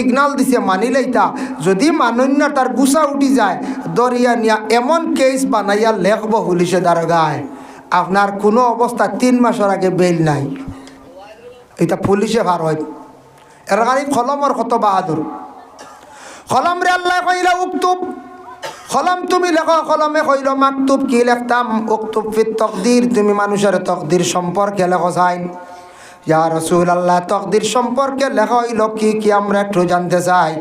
Signal দিছে, মানি লইতা। যদি মানন্য তার গুছা উঠি যায় দরিয়া নিয়া এমন কেস বানাইয়া লেখব পুলিশে দারোগায় আপনার কোনো অবস্থা তিন মাসের আগে বেল নাই। এটা পুলিশে ভার হয়। এর গাড়ি কলমর কত বাহাদুর কলম রে আল্লাহ কইলা উক্তুব কলম তুমি লেখো কলমে কইল মাকতুব কি লেখতাম? উক্তুব ফিত তকদির তুমি মানুষের তকদির সম্পর্কে লেখো চাইন। ইয়া রসুল আল্লাহ তকদির সম্পর্কে লেখা হইল কি কি আমরা একটু জানতে চাই।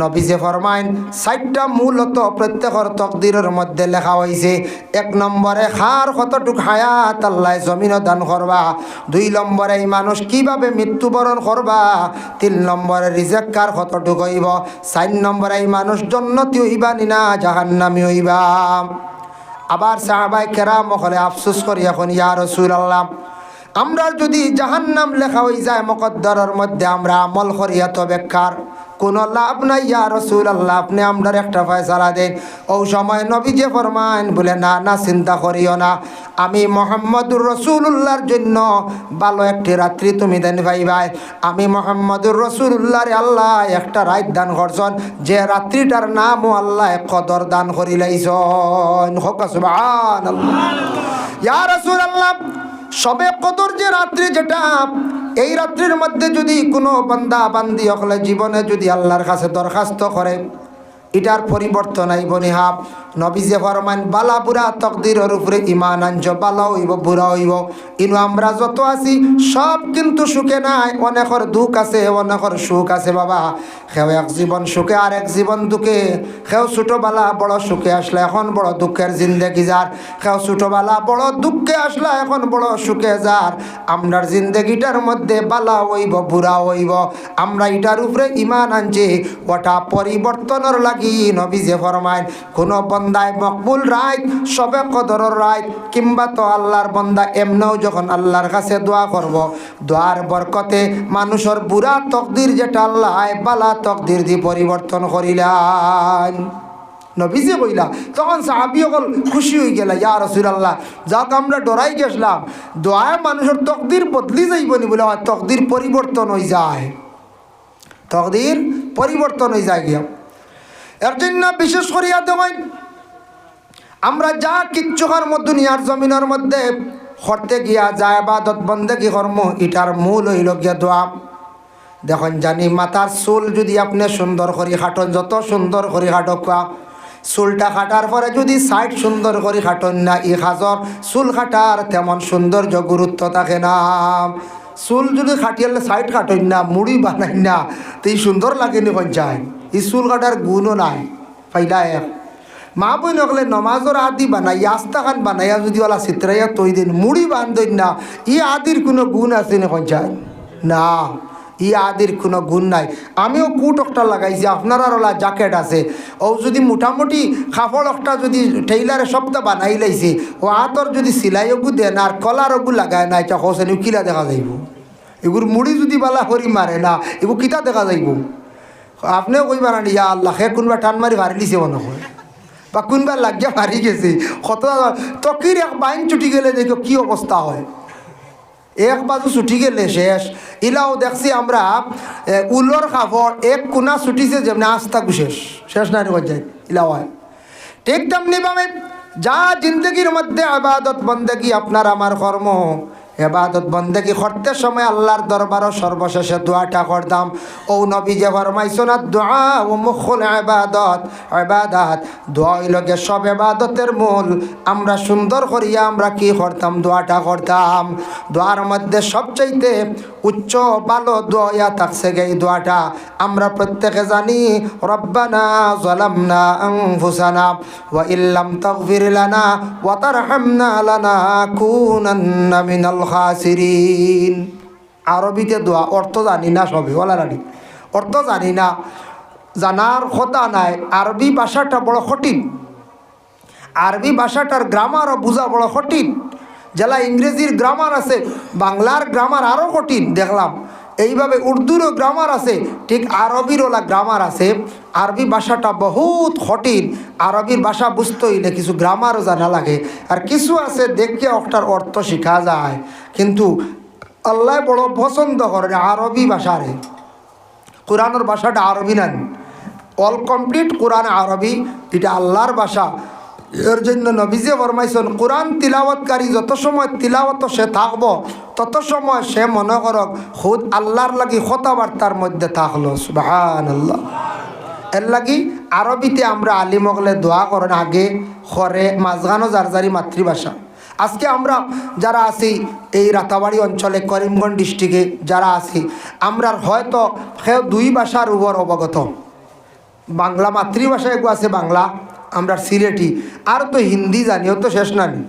নবীজে ফরমাইন, ষাটটা মূলত প্রত্যেকের তকদিরের মধ্যে লেখা হয়েছে এক নম্বরে, খার কতটুক হায়াত আল্লাহ জমিন দান করবা। দুই নম্বরে, এই মানুষ কীভাবে মৃত্যুবরণ করবা। তিন নম্বরে রিজেক্ট কার কতটুক হইব। চার নম্বরে, এই মানুষ জন্নতি হইবা নিনা জাহান্নামি হইবা। আবার সাহাবাই কেরাম হলে আফসোস করি এখন, ইয়া রসুল আল্লাহ আমরা যদি জাহান্নাম লেখা হয়ে যায় মকদ্দরের মধ্যে, আমরা আমল করি এত বেকার। কোনো লাভ নাই, ইয়া রসুল আল্লাহ আপনি আমরার একটা ফয়সালা দেন। ও সময় নবী যে ফরমান বলে, না না, চিন্তা করিও না। আমি মোহাম্মদুর রসুল্লাহর জন্য ভালো একটি রাত্রি তুমি দেন ভাই ভাই আমি মোহাম্মদুর রসুল্লাহর আল্লাহ একটা রাত দান করছন। যে রাত্রিটার নামও আল্লাহ কদর দান করিলাইছন। হোক আল্লাহ ইয়া রসুল আল্লাহ সবে কদর যে রাত্রি যেটা, এই রাত্রির মধ্যে যদি কোনো বান্দা বান্দি হলে জীবনে যদি আল্লাহর কাছে দরখাস্ত করে এটার পরিবর্তন আইব নিহাব নবীজে ফরমান, বালা বুড়া তকদিরের উপরে ইমান আনজ বালা হইব, বুড়া হইব। ইনু আমরা যত আছি, সব কিন্তু সুখে নাই। অনেকর দুঃখ আছে, অনেকর সুখ আছে বাবা। সেও এক জীবন সুখে, আর এক জীবন দুঃখে। সেও ছোটোবেলা বড় সুখে আসলে এখন বড় দুঃখের জিন্দেগি যার। সেও ছোটোবেলা বড় দুঃখে আসলে এখন বড় সুখে যার। আমরার জিন্দেগিটার মধ্যে বালা হইব, বুড়া হইব। আমরা এটার উপরে ইমান আনছি। ওটা পরিবর্তনের লাগি নবী যে ফরমাইন, কোনো বন্দায় মকবুল রায় সবে কদরের রায় কিংবা তো আল্লাহর বন্দা এমনও যখন আল্লাহর কাছে দোয়া করব। দোয়ার বরকতে মানুষের বুড়া তকদির যেটা আল্লাহ বালা তকদির দি পরিবর্তন করিলাম নবীজে কইলা তখন সাহাবি অকল খুশি হয়ে গেলা, ইয়া রসুল আল্লাহ যাক আমরা ডরাই গেছিলাম, দোয়ায় মানুষের তকদির বদলি যাইব নি বলে তকদির পরিবর্তন হয়ে যায়। তকদির পরিবর্তন হয়ে যায় গিয়া। এর জন্য বিশেষ করিয়া দেওয়াই। আমরা যা কিচ্ছু কর্ম দুনিয়ার জমিনের মধ্যে করতে গিয়া যায় বাদত কি কর্ম, এটার মূল হইল গিয়া দোয়া। দেখুন জানি মাথার চুল যদি আপনি সুন্দর করি খাটন, যত সুন্দর করি খাটক চুলটা কাটার পরে যদি সাইড সুন্দর করে খাটন না, ই সাজর চুল কাটার তেমন সৌন্দর্য গুরুত্ব থাকে না। চুল যদি খাটিয়ালে সাইড কাটন না, মুড়ি বানাই না, তো সুন্দর লাগেনি পঞ্চায় এই চুল কাটার গুণও নাই। ফাইলা এক মা বই নকলে নমাজর আদি বানাই, আস্তা খান বানাইয়া যদি ওলা চিত্রাইয়া তৈ দিন, মুড়ি বান্ধন না, ই আদির কোনো গুণ আছে না পঞ্চায় না, ই আদির কোনো গুণ নাই। আমিও কুট একটা লাগাইছি আপনার ওলা জ্যাকেট আছে। ও যদি মোটামুটি কাপড় একটা যদি টেইলারে সপ্তাহ বানাই লাইছে ও হাতর যদি সিলাইও দেন আর কলারও লাগায় নাই এটা হোসেন কিলা দেখা যাইব? এগুর মুড়ি যদি বালা হরি মারে না এগুলো কিতা দেখা যাইব? আপনিও কইবা না ইয়া আল্লাহ সে কোনোবা টান মারি ভারি দিছে মনে হয় বা কোনবা লাগিয়া ভারি গেছে কত তকির এক বাইন চুটি গেলে দেখো কি অবস্থা হয়। এক বাজু ছুটি গেলে শেষ। ইলাও দেখছি আমরা উলোর কাপড়, এক কোনা ছুটিছে যেমনি আস্তা শেষ। শেষ না যায় ইলাও হয়। ঠিক তেমনি ভাবে যা জিন্দগির মধ্যে আবাদত, বন্দেগি আপনার, আমার কর্ম। এবাদত বন্দেগি করতে সময় আল্লাহর দরবারও সর্বশেষে দোয়াটা করতাম। ও নবী যে ফরমাইছো না, দোয়া ও মুখল এবাদত, এবাদাত, দোয়া হইলগে সব এবাদতের মূল। আমরা সুন্দর করিয়া আমরা কি করতাম, দোয়াটা করতাম। দোয়ার মধ্যে সবচাইতে উচ্চ ভালো দোয়া থাকছে গে দোয়াটা। আমরা প্রত্যেকে জানি, রব্বানা জলামনা আনফুসানা ওয়া ইল্লাম তাগফির লানা ওয়া তারহামনা লানাকুনান্না মিনাল খাসিরিন আরবিতে দোয়া, অর্থ জানি না সবে ওলা রানি। অর্থ জানি না, জানার কথা নাই, আরবি ভাষাটা বড় কঠিন। আরবি ভাষাটার গ্রামারও বোঝা বড় কঠিন। জেলা ইংরেজির গ্রামার আছে, বাংলার গ্রামার আরও কঠিন, দেখলাম। এইভাবে উর্দুরও গ্রামার আছে, ঠিক আরবির ওলা গ্রামার আছে। আরবি ভাষাটা বহুত কঠিন, আরবির ভাষা বুঝতে হইলে কিছু গ্রামারও জানা লাগে। আর কিছু আছে দেখে ওটার অর্থ শেখা যায়, কিন্তু আল্লাহ বড় পছন্দ করে আরবি ভাষারে। কোরআনের ভাষাটা আরবি নান। অল কমপ্লিট কোরআন আরবি, এটা আল্লাহর ভাষা। এর জন্য নবীজে ফরমাইছেন, কোরআন তিলাওয়াতকারী যত সময় তিলাওয়াত সে থাকব, তত সময় সে মনে করক খুদ আল্লাহর লাগি কথাবার্তার মধ্যে থাকল। সুবাহান আল্লাহ এর লাগি আরবিতে আমরা আলিমগলে দোয়া করেন আগে খরে মাঝগানো জারজারি মাতৃভাষা। আজকে আমরা যারা আছি এই রাতাবাড়ি অঞ্চলে, করিমগঞ্জ ডিস্ট্রিক্টে যারা আছি, আমরা হয়তো সেও দুই ভাষার উপর অবগত। বাংলা মাতৃভাষা এগু আছে বাংলা। আমরা সিলেটি। আর তো হিন্দি জানি ও তো শেষ নানি।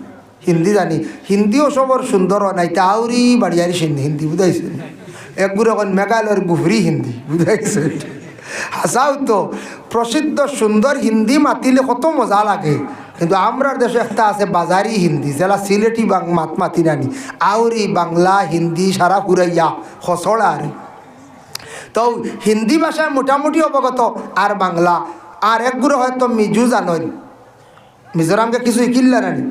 হিন্দি জানি। হিন্দিও সবর সুন্দর নাই। তাউরি বাড়িয়ারি সিন্ধি হিন্দি বুঝাইছে। একগুলো এখন মেঘালয়ের গুহরি হিন্দি বুঝাইছে। হাসাও তো। প্রসিদ্ধ সুন্দর হিন্দি মাতিলে কত মজা লাগে। কিন্তু আমরার দেশে একটা আছে বাজারি হিন্দি যেটা সিলেটি বাং মাত মাতি নানি। আউরি বাংলা হিন্দি সারা ফুরাইয়া, খসড়া আর। তো হিন্দি ভাষায় মোটামুটি অবগত, আর বাংলা আর এক একগুলো হয়তো মিজু জানন মিজোরামকে কিছু শিকিল্লা নানি।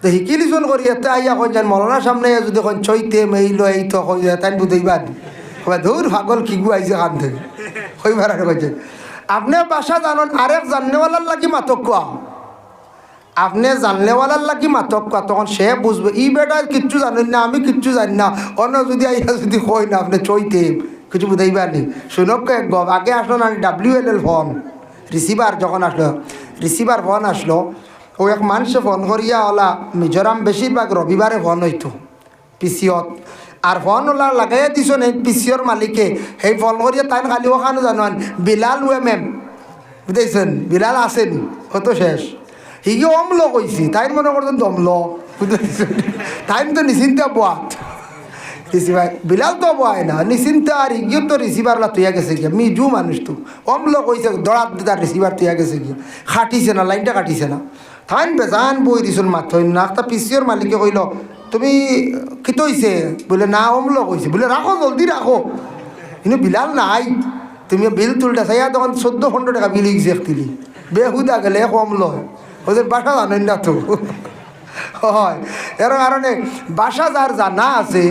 তো শিকিলিছন করি এতে আইয়া কই যান মলনার সামনে যদি কন চৈতে মেইল এই তো কই তাই বুঝাইবা কবা ধুর ভাগল কি আইছে খান থেকে কইবার আর কইছে আপনি ভাষা জানন আরেক জাননেওয়ালার লাগি মাতক কোয়া আপনি জানলেওয়ালার লাগি মাতক কোয়া তখন সে বুঝবে, ই বেটা কিচ্ছু জানেন না, আমি কিচ্ছু জানি না। অন্য যদি আইয়া যদি কই না, আপনি চৈতে? কিছু বুঝাইবার নি শুনক গব আগে আসলো না W L L phone. Receiver যখন আসলো রিসিভার ফোন আসলো, ও এক মানুষে ফোন করিয়া ওলা মিজোরাম বেশিরভাগ রবিবারে ফোন হইতো, পিসিয়ত। আর ফোন ওলা লাগাইয়া দিছ এই পিসিয়র মালিকে, সেই ফোন করিয়া তাই খালি ওখানে জানান বিলাল ওয়ে মেম বুঝাইছেন? বিলাল আসেনি অত শেষ। হিগে অম্ল কইছি তাই মনে করছেন দমল বুঝাইছেন? তাই তো নিশ্চিন্তা বাত রিসিভার বিলাল তো বয় না, নিশ্চিন্তা আর ইগিও তো রিসিভার লা তুইয়া গেছে গিয়া মিজু মানুষ তো। অম্ল কইছে, দড়াত তার রিসিভার তুইয়া গেছে গিয়া। খাটিছে না, লাইনটা কাটিছে না। থাইন বেজান বই দিছুন মাথইন না একটা পিসিওর মালিকে কইল, তুমি কি তৈছে বলে, না, অম্ল কইছে। বলে রাখো জলদি রাখো কিন্তু বিলাল নাই। তুমি বিল তুলটা চাইয়া তখন চোদ্দ পনেরো টাকা বিল গেছে একতিলি। বেহুদা গেলে কম লয় ওদের বাসা জানেন না তো। হয়। এর কারণে বাসা যার জানা আছে,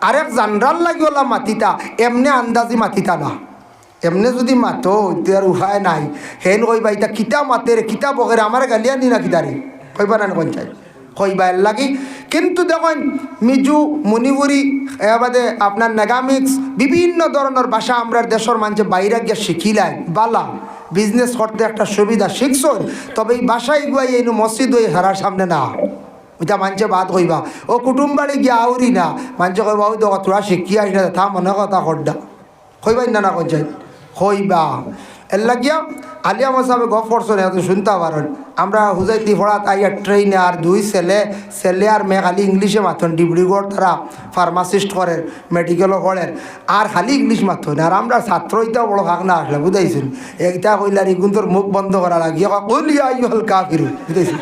আরেক জানরার লাগিওলা মাতিতা, এমনি আন্দাজি মাতিতা না। এমনি যদি মাতো আর উহায় নাই। হেন কইবা, ইতা কিতা মাতে রে, কিতা বকে রে, আমার গালিয়া নি না কিতারে কইবা না পঞ্চায়েত। কইবা এর লাগি। কিন্তু দেখেন, মিজু, মণিপুরি, এবাদে আপনার নেগামিক্স, বিভিন্ন ধরনের ভাষা আমরা দেশের মানুষে বাইরে গিয়ে শিখিলাই। বালা বিজনেস করতে একটা সুবিধা শিখছন, তবে এই বাসায় গুয়াই এই মসজিদ ওই হারার সামনে না। এটা মানছে বাদ কইবা ও কুটুম বাড়ি গিয়া আউরি না মানছে কইবা ওই দেখো তোরা শিখিয়া আসলে থা মনে কথা খড্ডা কইবাই না না কইবা এর লাগিয়া আলিয়া মশাবে গপ করছেন এত শুনতে পারেন। আমরা হুজাইতি ফড়াত আইয়া ট্রেনে আর দুই ছেলে ছেলে আর মেয়ে খালি ইংলিশে মাথন ডিব্রুগড় তারা ফার্মাসিস্ট করেন মেডিকেলও করেন। আর খালি ইংলিশ মাথন আর আমরা ছাত্র ইটাও বড় ভাগ না আসলে, বুঝাইছেন? এইটা কইলার তোর মুখ বন্ধ করা লাগিয়ে হল কা ফিরু বুঝাইছেন?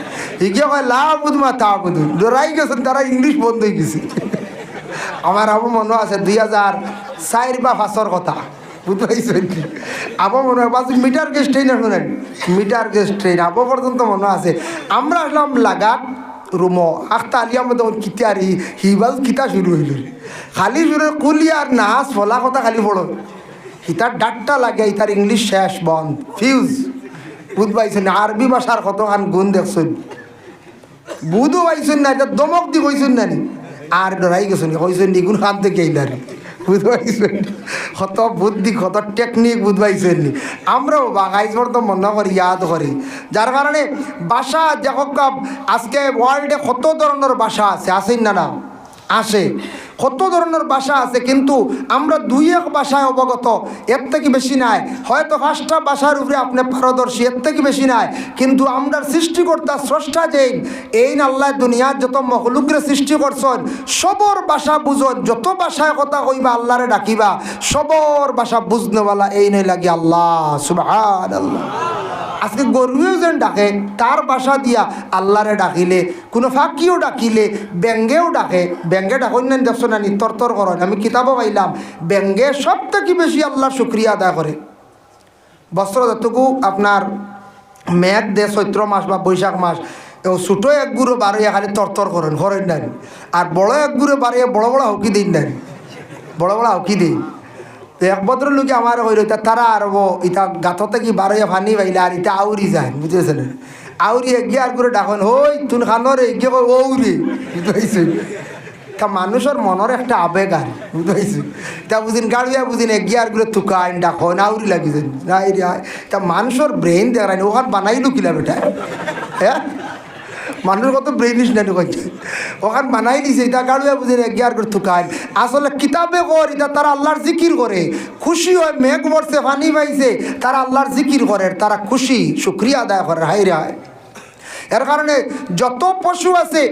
ইগিয়ে কয়, লা বুধমা তা বুধু ডরাই গেছেন, তারা ইংলিশ বন্ধ হয়ে গেছে। আমার আবু মনে আছে দুই হাজার চার বা পাঁচর কথা। আছে। আমরা আসলাম আর হিবাল কিতা খালি কুলি আর নাচ ফলা কথা খালি পড়ো হিতার ডাটটা লাগে ইতার ইংলিশ শেষ, বন্ধ ফিউজ বুঝ পাইছেন আরবি ভাষার কতখান গুণ দেখছেন। বুধও পাইছেন না, এটা দমক দি কইছেন না আর ডরাই গেছেন কইছেন নি কোন খান থেকে বুঝতে পাইছেন কত বুদ্ধি কত টেকনিক বুঝ পাইছেন আমরাও বাঙাইজ তো মনে করি, ইয়াদ করি। যার কারণে ভাষা দেখো আজকে ওয়ার্ল্ডে কত ধরনের ভাষা আছে? আসেন না না? আসে কত ধরনের ভাষা আছে, কিন্তু আমরা দুই এক ভাষায় অবগত, এর থেকে বেশি নাই। হয়তো পাঁচটা ভাষার উপরে আপনি পারদর্শী, এর থেকে বেশি নাই। কিন্তু আমরা সৃষ্টিকর্তা, স্রষ্টা যেই, এই আল্লাহ দুনিয়ার যত মহলুকরে সৃষ্টি করছেন, সবর ভাষা বুঝন, যত ভাষায় কথা কইবা আল্লাহরে ডাকিবা, সবর ভাষা বুঝনেওয়ালা এই নই লাগি আল্লাহ সুবহান আল্লাহ আজকে গরুও যেন ডাকে, তার বাসা দিয়া আল্লাহরে ডাকিলে, কোনো ফাঁকিও ডাকিলে, ব্যাঙ্গেও ডাকে, ব্যাঙ্গে ডাকন না দেখছ না নিতর তর করেন। আমি কিতাবও পাইলাম। ব্যাঙ্গে সব থেকে বেশি আল্লাহ শুক্রিয়া আদায় করে। বস্ত্র যতটুকু আপনার মেঘ দে চৈত্র মাস বা বৈশাখ মাস ছোটো এক গুঁড়ো বাড়িয়ে খালি তরতর করেন করেন নাই। আর বড় এক গুঁড়ো বাড়িয়ে বড় বড় হকি দিন নাই। বড় বড় হকি দিন। তো এক ভদ্রলোকে আমার হইল তা তারা আর ইটা গাঁথতে কি বারোয়া ফানি পাইলে আর ইটা আউরি যায় বুঝেছেন আউরি এগিয়ে আর করে ডাকন হই তুন খানোর এগিয়ে ওরে বুঝতে তা মানুষের মনের একটা আবেগ আর বুঝতে তা বুঝিন, গাড়িয়া বুঝিন এগিয়ে আর করে তুকা আইন ডাকন আউরি লাগিছেন নাই তা মানুষের ব্রেইন দেখায় ওখান বানাইলো কিলা বেটা হ্যাঁ? মানুষ কত ব্রেইনিস না কইছে ওখান বানাই দিছে এটা গাড়ুয়া বুঝে গিয়ার করে থুকায় আসলে কিতাবে কর এটা তারা আল্লাহর জিকির করে। খুশি হয় মেঘ বর্ষে পানি পাইছে, তারা আল্লাহর জিকির করে, তারা খুশি, শুক্রিয়া আদায় করে হাই রে, হায়। এর কারণে যত পশু আছে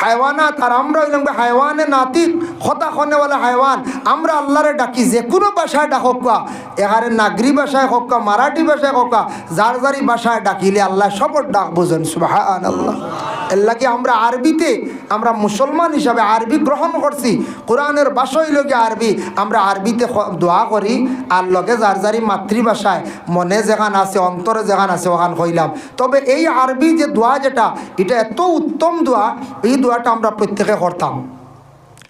হাইওয়ানাত আর আমরা হইলাম কি হাইওয়ানে নাতিক হতা খনেওয়ালা হাইওয়ান। আমরা আল্লাহরে ডাকি, যে কোনো ভাষায় ডাকক এখানে নাগরি ভাষায় হোক কা মারাঠি ভাষায় হোক কা যার যারি ভাষায় ডাকিলে আল্লাহ সবর ডাক বুঝেন সুবাহান আল্লাহ এর লাগে আমরা আরবিতে, আমরা মুসলমান হিসাবে আরবি গ্রহণ করছি। কোরআনের বাসই লগে আরবি। আমরা আরবিতে দোয়া করি, আর লগে যার যারি মাতৃভাষায়, মনে যেখান আছে, অন্তরে যেখান আছে, ওখান কইলাম তবে এই আরবি যে দোয়া যেটা, এটা এত উত্তম দোয়া, এই দোয়াটা আমরা প্রত্যেকে করতাম।